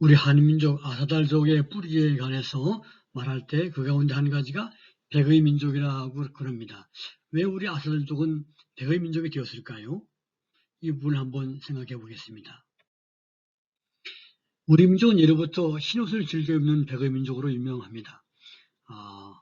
우리 한민족 아사달족의 뿌리에 관해서 말할 때 그 가운데 한 가지가 백의 민족이라고 그럽니다. 왜 우리 아사달족은 백의 민족이 되었을까요? 이 부분을 한번 생각해 보겠습니다. 우리 민족은 예로부터 흰옷을 즐겨 입는 백의 민족으로 유명합니다. 아,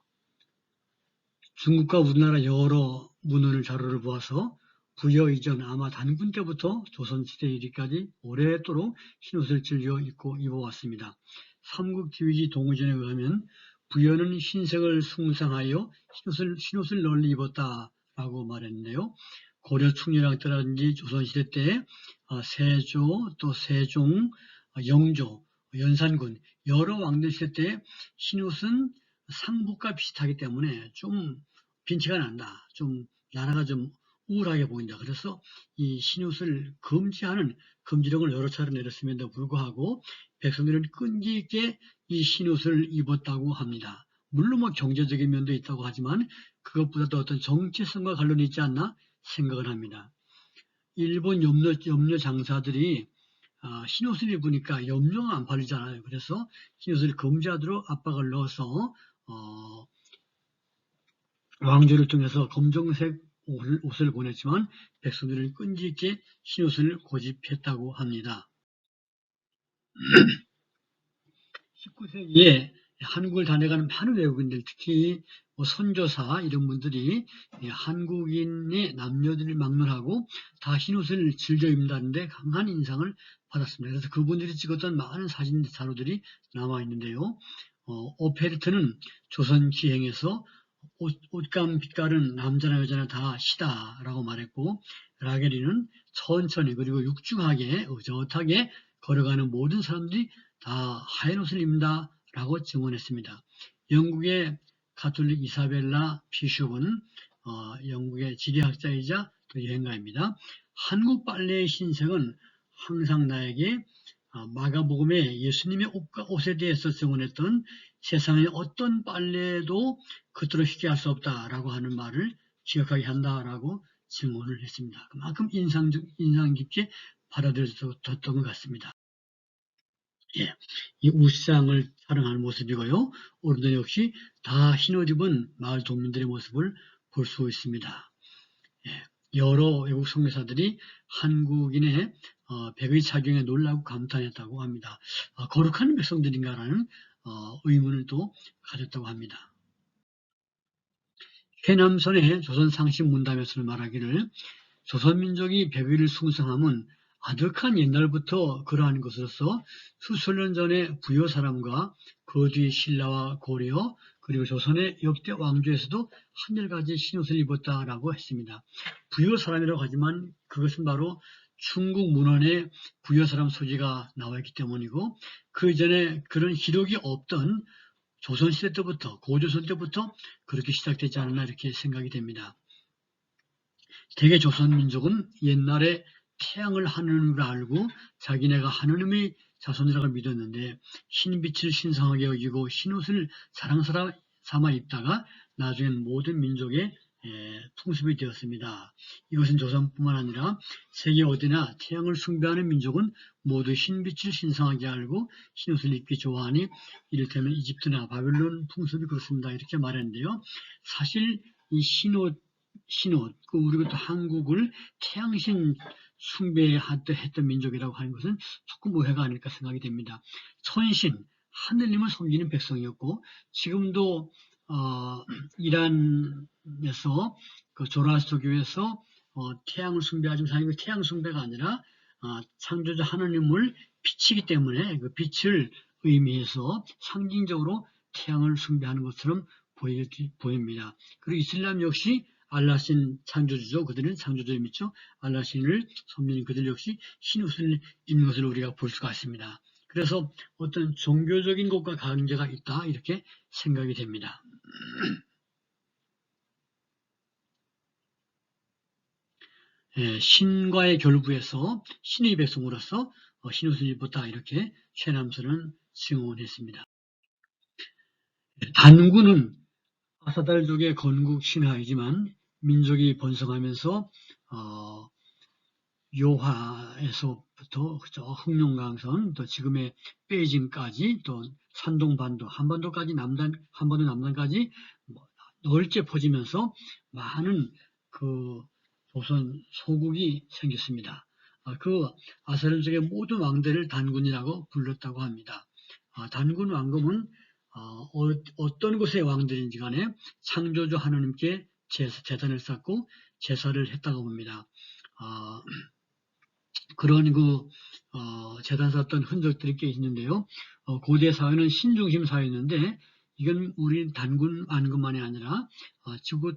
중국과 우리나라 여러 문헌을 자료를 보아서 부여 이전 아마 단군 때부터 조선시대 이르기까지 오래도록 흰옷을 즐겨 입고 입어왔습니다. 삼국지위지 동의전에 의하면 부여는 흰색을 숭상하여 흰옷을, 흰옷을 널리 입었다라고 말했는데요. 고려 충렬왕 때라든지 조선시대 때 아, 세조 또 세종 아, 영조 연산군 여러 왕들 시대 때 흰옷은 상복과 비슷하기 때문에 좀 빈티가 난다. 좀 나라가 좀 우울하게 보인다. 그래서 이 신옷을 금지하는 금지령을 여러 차례 내렸음에도 불구하고 백성들은 끈기 있게 이 신옷을 입었다고 합니다. 물론 뭐 경제적인 면도 있다고 하지만 그것보다도 어떤 정체성과 관련이 있지 않나 생각을 합니다. 일본 염료, 염료 장사들이 아, 흰옷을 입으니까 염료가 안 팔리잖아요. 그래서 흰옷을 금지하도록 압박을 넣어서 어, 왕조를 통해서 검정색 옷을 보냈지만 백성들은 끈기 있게 흰옷을 고집했다고 합니다. 19세기에 한국을 다녀가는 많은 외국인들, 특히 뭐 선조사 이런 분들이 한국인의 남녀들을 막론하고 다 흰옷을 즐겨 입는다는데 강한 인상을 받았습니다. 그래서 그분들이 찍었던 많은 사진 자료들이 남아 있는데요. 어, 오페르트는 조선 기행에서 옷, 옷감 빛깔은 남자나 여자나 다 시다 라고 말했고 라게리는 천천히 그리고 육중하게 의젓하게 걸어가는 모든 사람들이 다 하얀 옷을 입는다 라고 증언했습니다. 영국의 가톨릭 이사벨라 비숍은 어, 영국의 지리학자이자 또 여행가입니다. 한국 빨래의 신색은 항상 나에게 어, 마가복음에 예수님의 옷과 옷에 대해서 증언했던 세상의 어떤 빨래도 그토록 쉽게 할 수 없다라고 하는 말을 기억하게 한다라고 증언을 했습니다. 그만큼 인상, 인상 깊게 받아들여졌던 것 같습니다. 예, 이 우상을 사랑하는 모습이고요. 오늘도 역시 다 흰옷 입은 마을 동민들의 모습을 볼 수 있습니다. 예, 여러 외국 성교사들이 한국인의 어, 백의 착용에 놀라고 감탄했다고 합니다. 어, 거룩한 백성들인가라는 어, 의문을 또 가졌다고 합니다. 해남선의 조선 상식 문담에서는 말하기를 조선민족이 백의를 숭상함은 아득한 옛날부터 그러한 것으로서 수천 년 전에 부여 사람과 그 뒤 신라와 고려 그리고 조선의 역대 왕조에서도 한열가지 신옷을 입었다라고 했습니다. 부여 사람이라고 하지만 그것은 바로 중국 문헌에 부여 사람 소지가 나와 있기 때문이고 그 이전에 그런 기록이 없던 조선시대 때부터 고조선 때부터 그렇게 시작되지 않았나 이렇게 생각이 됩니다. 대개 조선민족은 옛날에 태양을 하느님으로 알고 자기네가 하느님의 자손이라고 믿었는데 흰빛을 신성하게 여기고 흰옷을 사랑스러 삼아 입다가 나중엔 모든 민족의 풍습이 되었습니다. 이것은 조선뿐만 아니라 세계 어디나 태양을 숭배하는 민족은 모두 흰빛을 신성하게 알고 흰옷을 입기 좋아하니 이를테면 이집트나 바벨론 풍습이 그렇습니다. 이렇게 말했는데요. 사실 이 흰옷, 흰옷, 그 우리가 또 한국을 태양신 숭배했던 민족이라고 하는 것은 조금 오해가 아닐까 생각이 됩니다. 천신, 하늘님을 섬기는 백성이었고 지금도 어, 이란에서 그 조라스토교에서 어, 태양을 숭배하지만 사실 그 태양 숭배가 아니라 어, 창조자 하나님을 비치기 때문에 그 빛을 의미해서 상징적으로 태양을 숭배하는 것처럼 보이, 보입니다. 그리고 이슬람 역시 알라신 창조주죠. 그들은 창조주를 믿죠. 알라신을 섬기는 그들 역시 흰옷을 입는 것을 우리가 볼 수가 있습니다. 그래서 어떤 종교적인 것과 관계가 있다 이렇게 생각이 됩니다. 예, 신과의 결부에서 신의 배송으로서 어, 신우순이보다 이렇게 최남선은 승원했습니다. 예, 단군은 아사달족의 건국 신하이지만 민족이 번성하면서 어, 요하에서부터 저 흑룡강선 또 지금의 베이징까지 또 산동 반도 한반도까지 남단 한반도 남단까지 뭐 넓게 퍼지면서 많은 그 조선 소국이 생겼습니다. 아, 그 아사르족의 모든 왕들을 단군이라고 불렀다고 합니다. 아, 단군 왕금은 어, 떤 곳의 왕들인지 간에 창조주 하나님께 제사, 재단을 쌓고 제사를 했다고 봅니다. 아, 그런 그 어, 재단 쌓던 흔적들이 꽤 있는데요. 어, 고대 사회는 신중심 사회였는데 이건 우리 단군 안금만이 아니라 어, 지구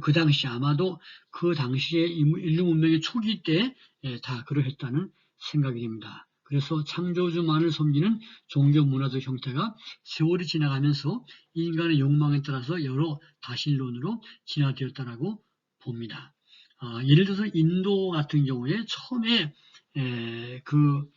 그 당시 아마도 그 당시에 인류 문명의 초기 때다 그러했다는 생각이 됩니다. 그래서 창조주만을 섬기는 종교 문화적 형태가 세월이 지나가면서 인간의 욕망에 따라서 여러 다신론으로 진화되었다라고 봅니다. 아, 예를 들어서 인도 같은 경우에 처음에 에, 그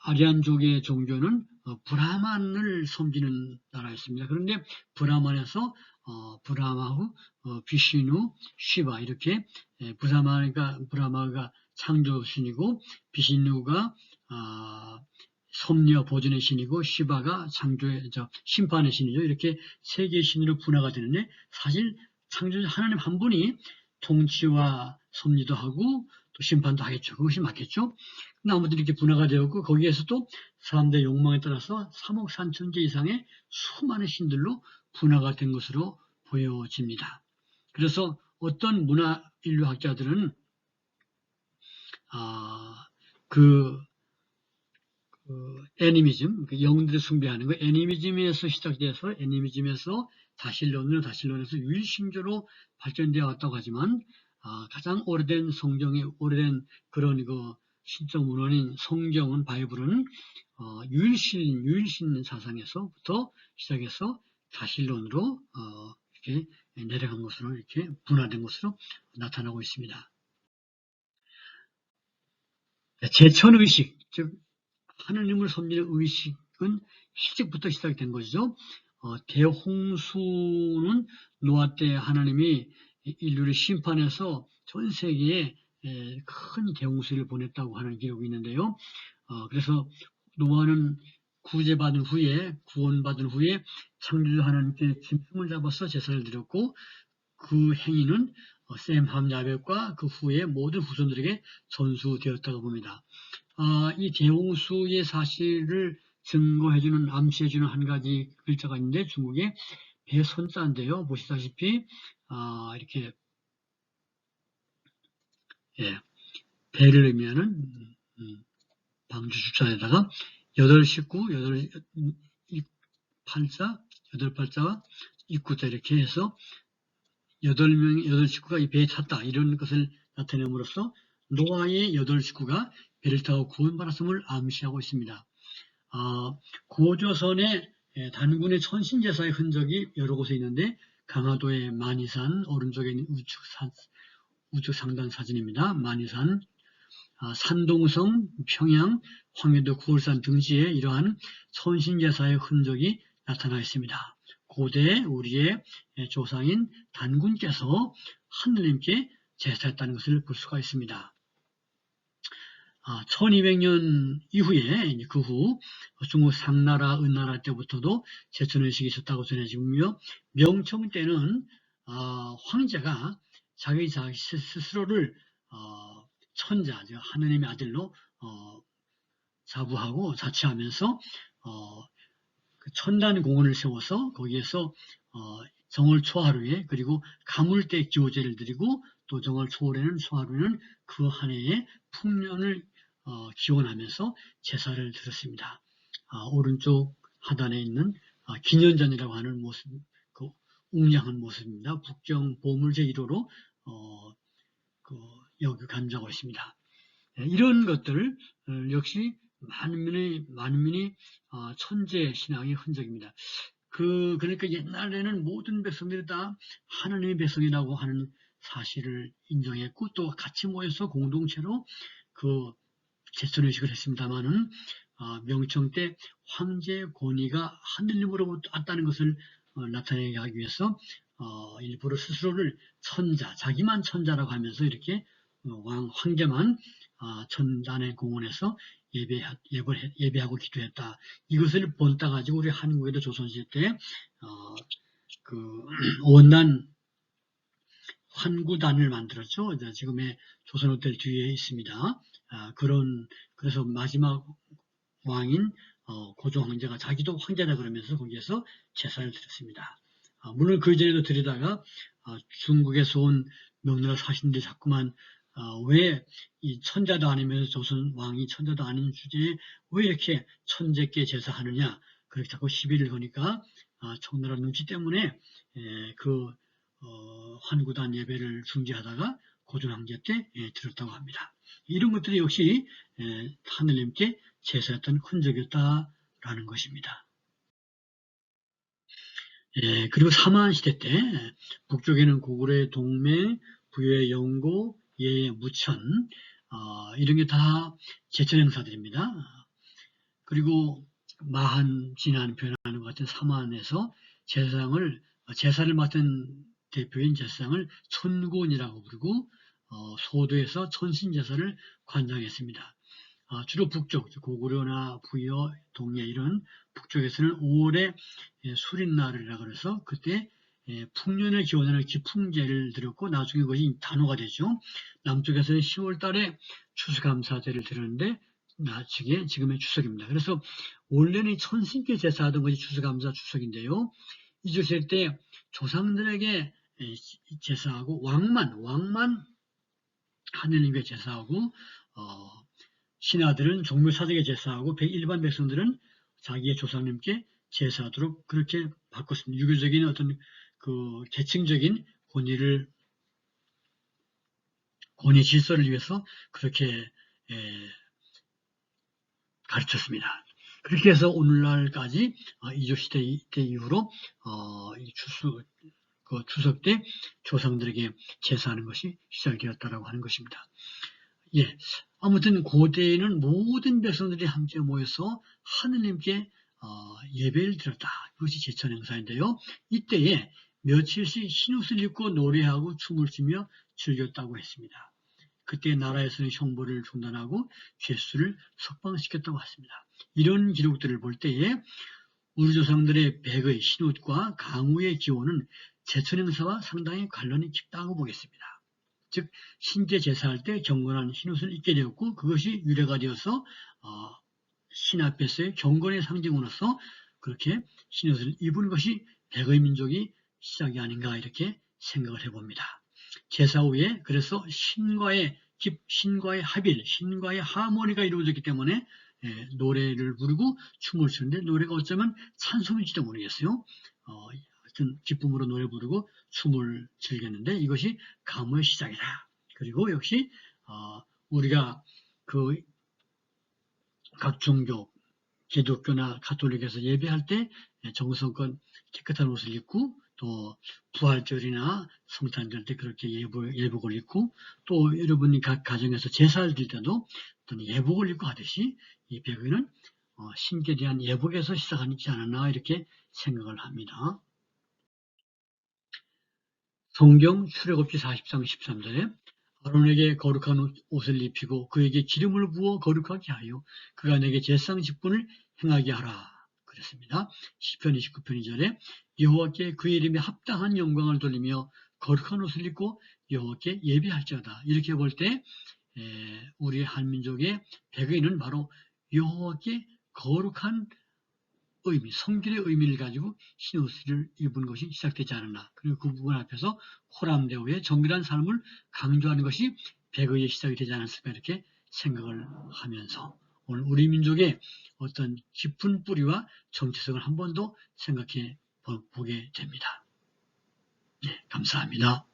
아리안족의 종교는 어, 브라만을 섬기는 나라였습니다. 그런데 브라만에서 어, 브라마후, 어, 비시누, 시바 이렇게 에, 브라마가 브라마가 창조 신이고 비시누가 아, 섭리와 보존의 신이고 시바가 창조의 저 심판의 신이죠. 이렇게 세 개의 신으로 분화가 되는데 사실 창조주 하나님 한 분이 통치와 섭리도 하고 또 심판도 하겠죠. 그것이 맞겠죠. 나무들이 이렇게 분화가 되었고 거기에서도 사람들의 욕망에 따라서 3억 3천 개 이상의 수많은 신들로 분화가 된 것으로 보여집니다. 그래서 어떤 문화 인류학자들은 아, 그, 그 애니미즘, 그 영들을 숭배하는 거 애니미즘에서 시작돼서 애니미즘에서 다실론으로 다실론에서 유일신조로 발전되어 왔다고 하지만 아, 가장 오래된 성경의 오래된 그런 그 신적 문헌인 성경은 바이블은 어, 유일신 유일신 사상에서부터 시작해서 다실론으로 어, 이렇게 내려간 것으로 이렇게 분화된 것으로 나타나고 있습니다. 제천 의식, 즉 하느님을 섬기는 의식은 시작부터 시작된 것이죠. 어, 대홍수는 노아 때 하나님이 인류를 심판해서 전 세계에 큰 대홍수를 보냈다고 하는 기록이 있는데요. 어, 그래서 노아는 구제받은 후에 구원받은 후에 창조주 하나님께 짐승을 잡아서 제사를 드렸고 그 행위는 어, 샘 함야벳과 그 후에 모든 후손들에게 전수되었다고 봅니다. 아, 이 대홍수의 사실을 증거해주는 암시해주는 한 가지 글자가 있는데 중국에 배선자인데요. 보시다시피 아, 이렇게. 예, 배를 의미하는 음, 방주 주자에다가 여덟 식구, 여덟 팔자, 여덟 팔자와 입구자 이렇게 해서 여덟 명, 여덟 식구가 이 배에 탔다. 이런 것을 나타내므로써 노아의 여덟 식구가 배를 타고 구원받았음을 암시하고 있습니다. 어, 고조선의 예, 단군의 천신제사의 흔적이 여러 곳에 있는데 강화도의 만이산 오른쪽에 있는 우측 산, 우측 상단 사진입니다. 만이산, 아, 산동성, 평양, 황해도 구월산 등지에 이러한 천신제사의 흔적이 나타나 있습니다. 고대 우리의 조상인 단군께서 하느님께 제사했다는 것을 볼 수가 있습니다. 1200년 아, 이후에 그 후 중국 상나라, 은나라 때부터도 제천의식이 있었다고 전해지고요. 명청 때는 아, 황제가 자기 자기 스스로를 어, 천자, 하느님의 아들로 어, 자부하고 자치하면서 어, 그 천단 공원을 세워서 거기에서 정월 초하루에 그리고 가물대 기호제를 드리고 또 정월 초월에는 초하루에는 그 한 해의 풍년을 어, 기원하면서 제사를 드렸습니다. 아, 오른쪽 하단에 있는 아, 기년전이라고 하는 모습, 그 웅장한 모습입니다. 북경 보물 제 1호로 어, 그 여기 간자고 있습니다. 네, 이런 것들 어, 역시 많은 민이 많은 민이 어, 천재 신앙의 흔적입니다. 그 그러니까 옛날에는 모든 백성들이 다 하나님의 백성이라고 하는 사실을 인정했고 또 같이 모여서 공동체로 그 제천의식을 했습니다마는 어, 명청 때 황제 권위가 하늘님으로부터 왔다는 것을 어, 나타내게 하기 위해서 어, 일부러 스스로를 천자, 자기만 천자라고 하면서 이렇게 어, 왕 황제만 아, 전단의 공원에서 예배, 예배, 예배하고 기도했다. 이것을 본따 가지고 우리 한국에도 조선시대 때, 어, 그, 원난 환구단을 만들었죠. 지금의 조선호텔 뒤에 있습니다. 아, 그런, 그래서 마지막 왕인, 어, 고종 황제가 자기도 황제다 그러면서 거기에서 제사를 드렸습니다. 아, 물론 그 전에도 드리다가, 아, 중국에서 온 명나라 사신들이 자꾸만 어, 왜이 천자도 아니면서 조선 왕이 천자도 아닌 주제에 왜 이렇게 천재께 제사하느냐 그렇게 자꾸 시비를 거니까 아, 청나라 눈치 때문에 에, 그 어, 환구단 예배를 중지하다가 고종황제 때 예, 들었다고 합니다. 이런 것들이 역시 에, 하늘님께 제사했던 흔적이었다라는 것입니다. 예, 그리고 사만 시대 때 북쪽에는 고구려의 동맹, 부여의 영고, 예의 무천 어, 이런 게 다 제천 행사들입니다. 그리고 마한 진한 변하는 것 같은 사만에서 제사장을 제사를 맡은 대표인 제사장을 천군이라고 부르고 어, 소도에서 천신제사를 관장했습니다. 어, 주로 북쪽 고구려나 부여, 동해 이런 북쪽에서는 5월에 예, 수린날이라고 그래서 그때 예, 풍년을 기원하는 기풍제를 드렸고 나중에 그것이 단호가 되죠. 남쪽에서는 10월 달에 추수감사제를 드렸는데 나중에 지금의 추석입니다. 그래서 원래는 천신께 제사하던 것이 추수감사 추석인데요. 이주실 때 조상들에게 예, 제사하고 왕만 왕만 하느님께 제사하고 어, 신하들은 종묘사직에 제사하고 일반 백성들은 자기의 조상님께 제사하도록 그렇게 바꿨습니다. 유교적인 어떤 그 계층적인 권위를 권위 질서를 위해서 그렇게 에, 가르쳤습니다. 그렇게 해서 오늘날까지 어, 이조 시대 때 이후로 어, 이 추수 그 추석 때 조상들에게 제사하는 것이 시작되었다라고 하는 것입니다. 예, 아무튼 고대에는 모든 백성들이 함께 모여서 하느님께 어, 예배를 드렸다. 그것이 제천 행사인데요. 이때에 며칠씩 흰옷을 입고 노래하고 춤을 추며 즐겼다고 했습니다. 그때 나라에서는 형벌을 중단하고 죄수를 석방시켰다고 했습니다. 이런 기록들을 볼 때에 우리 조상들의 백의 흰옷과 강우의 기원은 제천 행사와 상당히 관련이 깊다고 보겠습니다. 즉 신제 제사할 때 경건한 흰옷을 입게 되었고 그것이 유래가 되어서 어, 신 앞에서의 경건의 상징으로서 그렇게 흰옷을 입은 것이 백의 민족이 시작이 아닌가 이렇게 생각을 해봅니다. 제사 후에 그래서 신과의 깁, 신과의 합일, 신과의 하모니가 이루어졌기 때문에 예, 노래를 부르고 춤을 추는데 노래가 어쩌면 찬송인지도 모르겠어요. 어, 하여튼 기쁨으로 노래 부르고 춤을 즐겼는데 이것이 가무의 시작이다. 그리고 역시 어, 우리가 그 각 종교 기독교나 가톨릭에서 예배할 때 정성껏 깨끗한 옷을 입고 또 부활절이나 성탄절 때 그렇게 예복, 예복을 입고 또 여러분이 각 가정에서 제사를 드릴 때도 어떤 예복을 입고 하듯이 이 백의는 어, 신께 대한 예복에서 시작하지 않았나 이렇게 생각을 합니다. 성경 출애굽기 40장 13절에 아론에게 거룩한 옷을 입히고 그에게 기름을 부어 거룩하게 하여 그가 내게 제상 직분을 행하게 하라 그랬습니다. 10편 29편 2절에 여호와께 그의 이름에 합당한 영광을 돌리며 거룩한 옷을 입고 여호와께 예배할지어다. 이렇게 볼 때 우리 한민족의 백의는 바로 여호와께 거룩한 의미, 성질의 의미를 가지고 흰옷을 입은 것이 시작되지 않았나. 그리고 그 부분 앞에서 호람대오의 정밀한 삶을 강조하는 것이 백의의 시작이 되지 않았을까 이렇게 생각을 하면서 오늘 우리 민족의 어떤 깊은 뿌리와 정체성을 한 번 더 생각해 보게 됩니다. 네, 감사합니다.